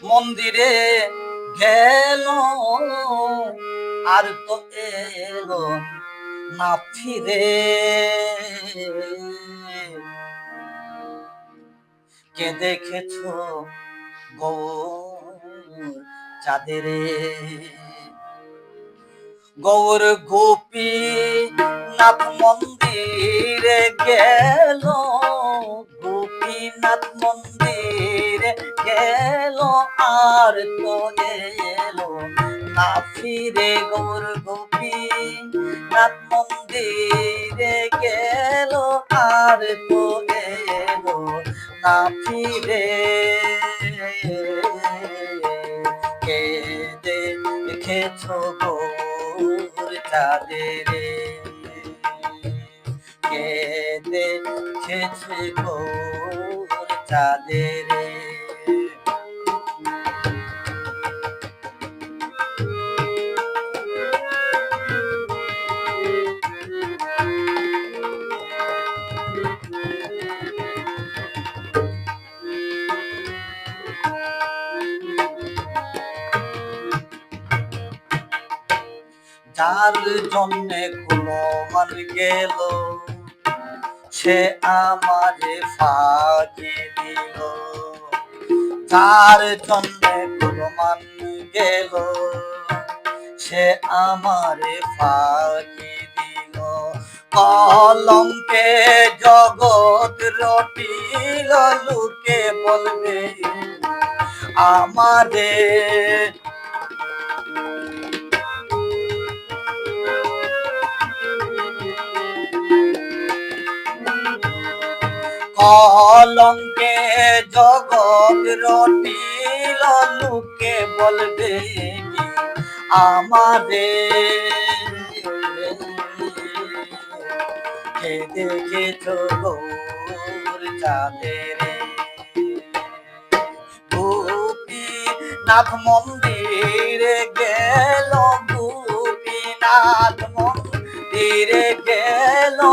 মন্দিরে গেল, আর তো এলো না ফিরে। কে দেখেছ গো চাঁদেরে গৌর গোপী নাথ মন্দিরে গেল গোপীনাথ মন্দিরে গেল আর তো এলো না ফিরে গৌর গোপী নাথ মন্দিরে গেল আর তো এলো না ফিরে। কে দেখেছ গৌর চাঁদের কে দেখেছে গৌর চাঁদের। যার জন্যে মান গেল সে আমারে ফাঁকি দিল। যার জন্যে মান গেল। সে আমারে ফাঁকি দিল। কলঙ্কে জগৎ রটিল, লোকে বলবে আমাদের কলঙ্কে জগৎ রটিল লোকে বলবে আমাদের দেখেছ গৌর মন্দিরে গেল গোপীনাথ মন্দিরে গেল এলো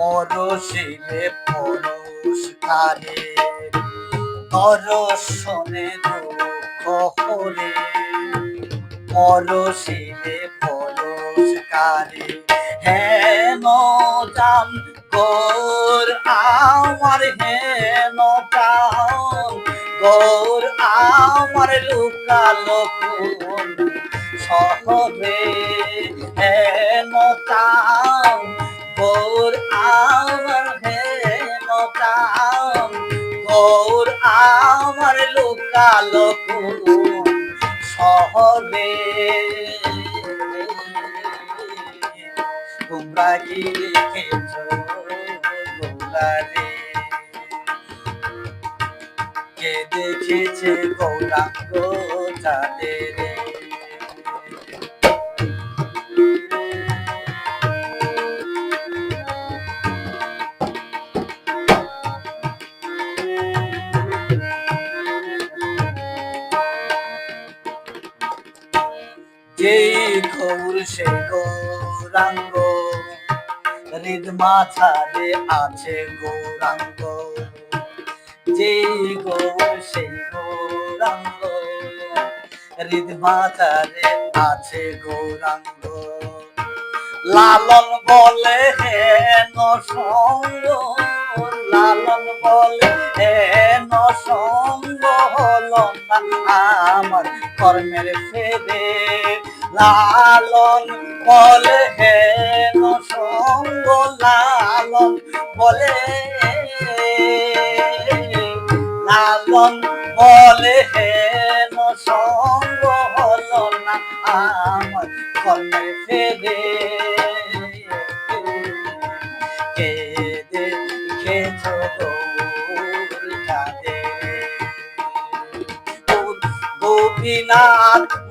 পরশিলে পরশকারে দর্শনে দুঃখ করে পরশিলে পরশকারে হেন জান গোর আমার হেন জান গোর আমার লুকালো শহরে হেন জান গোর আমার হেন জান গোর আমার লুকালো শহরে। তোমরা কি লিখেছ গোলারে কে দেখেছে গৌরাঙ্গ চাঁদের গৌর সে গৌরাঙ্গ হৃদ মাথারে আছে গৌরাঙ্গ। যেই গৌর সেই গৌরাঙ্গ। হৃদ মাথারে আছে গৌরাঙ্গ। লালন বলে হেন সঙ্গ লালন বলে হেন সঙ্গ হলো আমার কর্মের ফেরে লালন বলে হেন সঙ্গ লালন বলে। লালন বলে হেন সঙ্গ হলো না আমার কর্মের ফেরে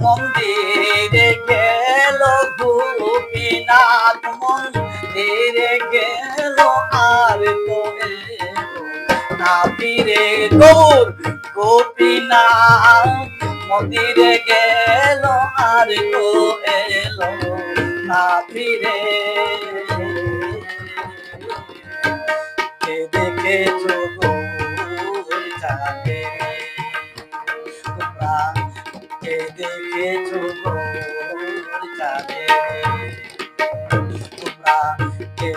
মন্দিরে গেল আর এলো না ফিরে গৌর গোপীনাথ মন্দিরে গেল আর তো এলো না ফিরে গৌর চাঁদে তোমরা কে গৌর চাঁদে তোমরা কে